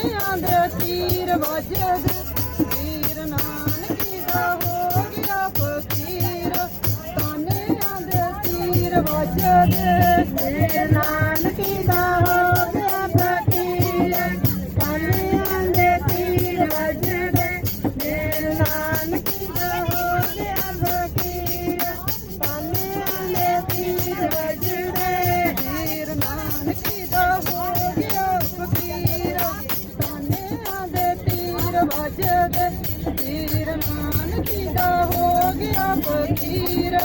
ਆਂਦੇ ਤੀਰ ਵਾਜਦੇ। ਤੀਰ ਨਾਨਕੀ ਦਾ ਹੋ ਗਿਆ ਫਕੀਰ। ਤਾਨੇ ਆਂਦੇ ਤੀਰ ਵਾਜਦੇ। ਤੀਰ ਨਾਨਕੀ ਦਾ ਹੋ ਗਿਆ ਫਕੀਰ। ਤਾਨੇ ਆਂਦੇ ਤੀਰ ਵਾਜਦੇ। ਤੀਰ ਨਾਨਕੀ ਦਾ ਹੋ ਗਿਆ ਫਕੀਰ। ਤਾਨੇ ਆਂਦੇ ਤੀਰ ਵਾਜਦੇ। ਤੀਰ ਨਾਨਕੀ ਗਿਆ ਫਕੀਰ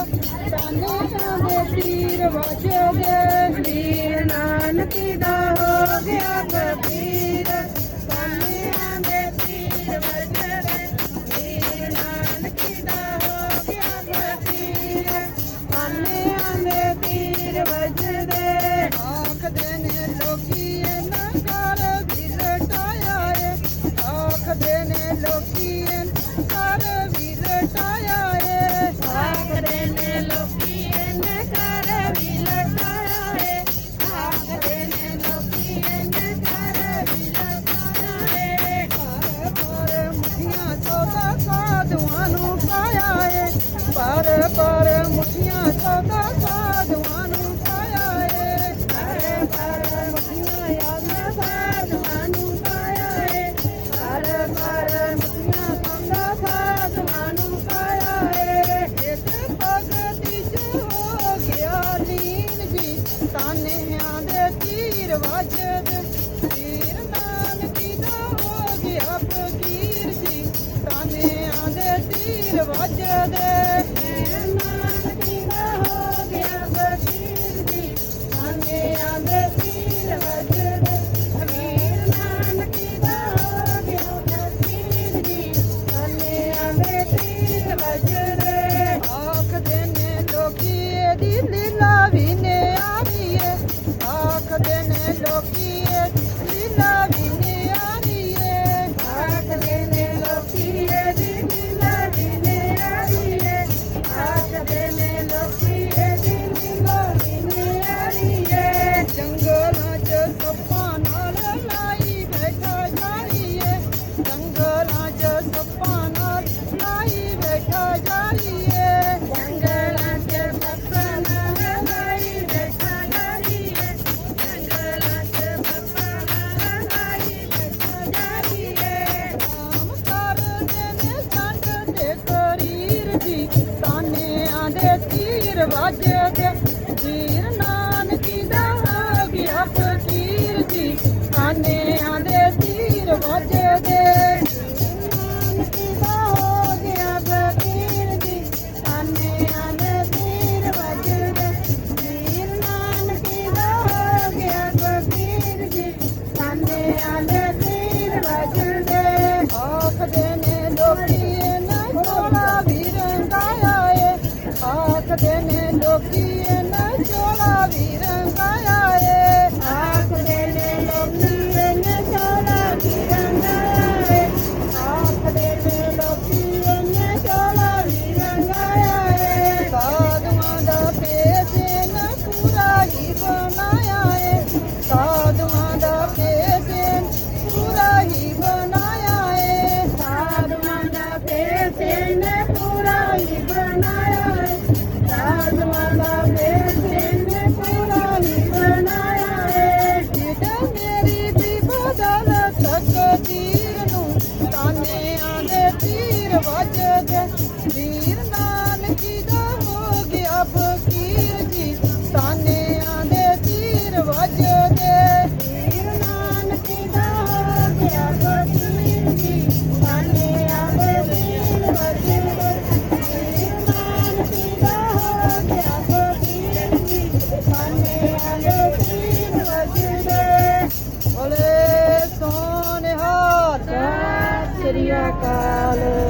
ਕਾਲਿਆਂ ਦੇ ਤੀਰ ਵਜਦੇ ਵੀਰ ਨਾਨਕੀ ਦਾ ਹੋ ਗਿਆ ਫਕੀਰ ਕਾਲਿਆਂ ਦੇ ਤੀਰ ਵਜਦੇ ਵੀਰ ਨਾਨਕੀ ਦਾ ਹੋ ਗਿਆ ਫਕੀਰ ਕਾਲਿਆਂ ਦੇ ਪੀਰ ਵਜਦੇ ਆਖਦੇ ਨੇ ਲੋਕੀ ਇਹਨਾਂ ਕਰ ਵੀਰ ਲਟਾਇਆ ਏ। ਆਖਦੇ ਨੇ ਲੋਕੀ ਇਹਨਾਂ ਕਰ ਵੀਰ ਲਟਾਇਆ ਪਰ ਮੁਖੀਆਂ ਮੁਠੀਆਂ ਚੋਦਾ ਸਾਧੂਆਂ ਨੂੰ ਪਾਇਆ ਏ। ਪਰ ਪਰ ਮੁਠੀਆਂ ਯਾਦਾਂ ਸਾਧੂਆਂ ਨੂੰ ਪਾਇਆ ਏ। ਪਰ ਪਰ ਮੁਠੀਆਂ ਚੋਦਾ ਸਾਧੂਆਂ ਨੂੰ ਪਾਇਆ ਏ। ਇੱਕ ਭਗਤੀ ਚ ਹੋ ਗਿਆ ਲੀਨ ਜੀ। ਤਾਨਿਆਂ ਦੇ ਤੀਰ ਵੱਜਦੇ। ਤੀਰ ਨਾਨਕੀ ਦਾ ਹੋ ਗਿਆ ਫਕੀਰ ਜੀ। ਤਾਨਿਆਂ ਦੇ ਤੀਰ ਵੱਜਦੇ। ਤੀਰ ਵੱਜਦੇ ਵੀਰ ਨਾਨਕੀ ਦਾ ਹੋ ਗਿਆ ਫਕੀਰ ਜੀ। ਤਾਨਿਆਂ ਦੇ ਤੀਰ ਵੱਜਦੇ ਨਾਨਕੀ Melody. চিরকালে